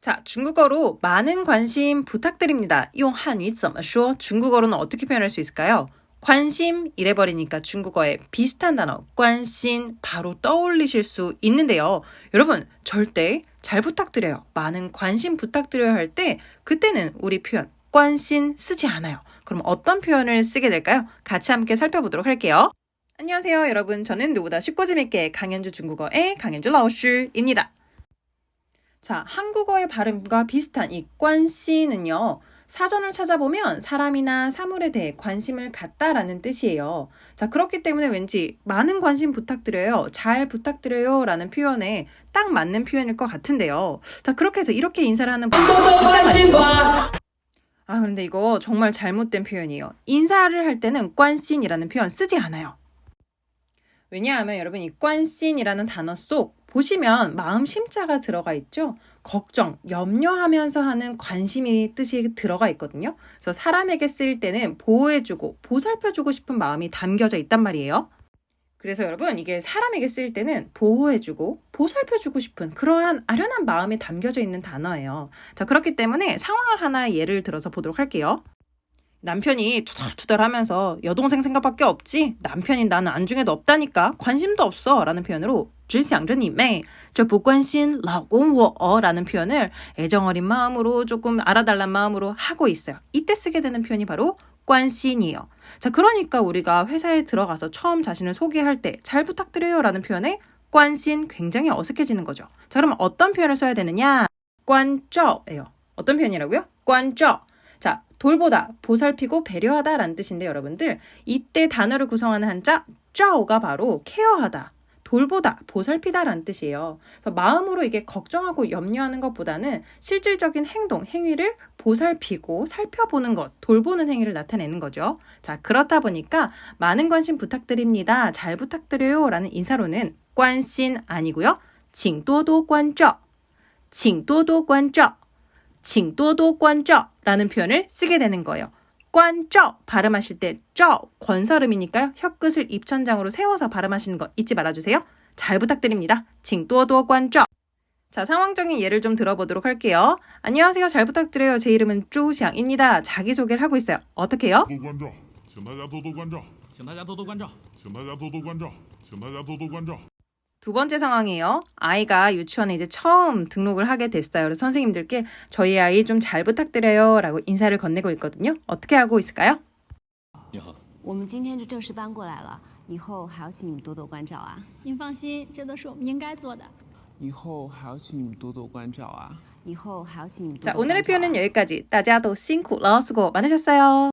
자, 중국어로 많은 관심 부탁드립니다. 用汉语怎么说? 중국어로는 어떻게 표현할 수 있을까요? 관심 이래버리니까 중국어에 비슷한 단어 관심 바로 떠올리실 수 있는데요. 여러분 절대 잘 부탁드려요. 많은 관심 부탁드려요 할 때 그때는 우리 표현 관심 쓰지 않아요. 그럼 어떤 표현을 쓰게 될까요? 같이 함께 살펴보도록 할게요. 안녕하세요, 여러분. 저는 누구보다 쉽고 재밌게 강현주 중국어의 강현주 라오슈입니다. 자, 한국어의 발음과 비슷한 이 관심은요. 사전을 찾아보면 사람이나 사물에 대해 관심을 갖다라는 뜻이에요. 자, 그렇기 때문에 왠지 많은 관심 부탁드려요. 잘 부탁드려요. 라는 표현에 딱 맞는 표현일 것 같은데요. 자, 그렇게 해서 이렇게 인사를 하는 아, 그런데 이거 정말 잘못된 표현이에요. 인사를 할 때는 관심이라는 표현 쓰지 않아요. 왜냐하면 여러분 이 관심이라는 단어 속 보시면 마음 심자가 들어가 있죠. 걱정, 염려하면서 하는 관심이 뜻이 들어가 있거든요. 그래서 사람에게 쓸 때는 보호해주고 보살펴주고 싶은 마음이 담겨져 있단 말이에요. 그래서 여러분 이게 사람에게 쓸 때는 보호해주고 보살펴주고 싶은 그러한 아련한 마음이 담겨져 있는 단어예요. 자 그렇기 때문에 상황을 하나 예를 들어서 보도록 할게요. 남편이 투덜투덜하면서 여동생 생각밖에 없지 남편인 나는 안중에도 없다니까 관심도 없어 라는 표현으로 只想着你妹这不关心老公我라는 표현을 애정어린 마음으로 조금 알아달란 마음으로 하고 있어요. 이때 쓰게 되는 표현이 바로 관심이에요. 자, 그러니까 우리가 회사에 들어가서 처음 자신을 소개할 때 잘 부탁드려요 라는 표현에 관심 굉장히 어색해지는 거죠. 자, 그러면 어떤 표현을 써야 되느냐? 관저예요. 어떤 표현이라고요? 관저. 자, 돌보다, 보살피고 배려하다라는 뜻인데 여러분들 이때 단어를 구성하는 한자 쩌오가 바로 케어하다, 돌보다, 보살피다라는 뜻이에요. 마음으로 이게 걱정하고 염려하는 것보다는 실질적인 행동, 행위를 보살피고 살펴보는 것, 돌보는 행위를 나타내는 거죠. 자, 그렇다 보니까 많은 관심 부탁드립니다. 잘 부탁드려요. 라는 인사로는 관신 아니고요. 징도도 관저, 징도도 관저. 请多多关照 라는 표현을 쓰게 되는 거예요. 관저 발음하실 때 저 권설음이니까요. 혀끝을 입천장으로 세워서 발음하시는 거 잊지 말아주세요. 잘 부탁드립니다. 징또도 관저. 자, 상황적인 예를 좀 들어보도록 할게요. 안녕하세요. 잘 부탁드려요. 제 이름은 쪼샹입니다. 자기소개를 하고 있어요. 어떻게 해요? 多多关照，请大家多多关照，请大家多多关照。请大家多多关照，请大家多多关照。 두 번째 상황이에요. 아이가 유치원에 이제 처음 등록을 하게 됐어요. 그래서 선생님들께 저희 아이 좀 잘 부탁드려요. 라고 인사를 건네고 있거든요. 어떻게 하고 있을까요? 你好，我们今天就正式搬过来了，以后还要请你们多多关照啊！您放心，这都是我们应该做的。以后还要请你们多多关照啊！以后还要请你们多 자, 多关照啊 오늘의 표현은 여기까지. 大家都辛苦了. 수고 많으셨어요.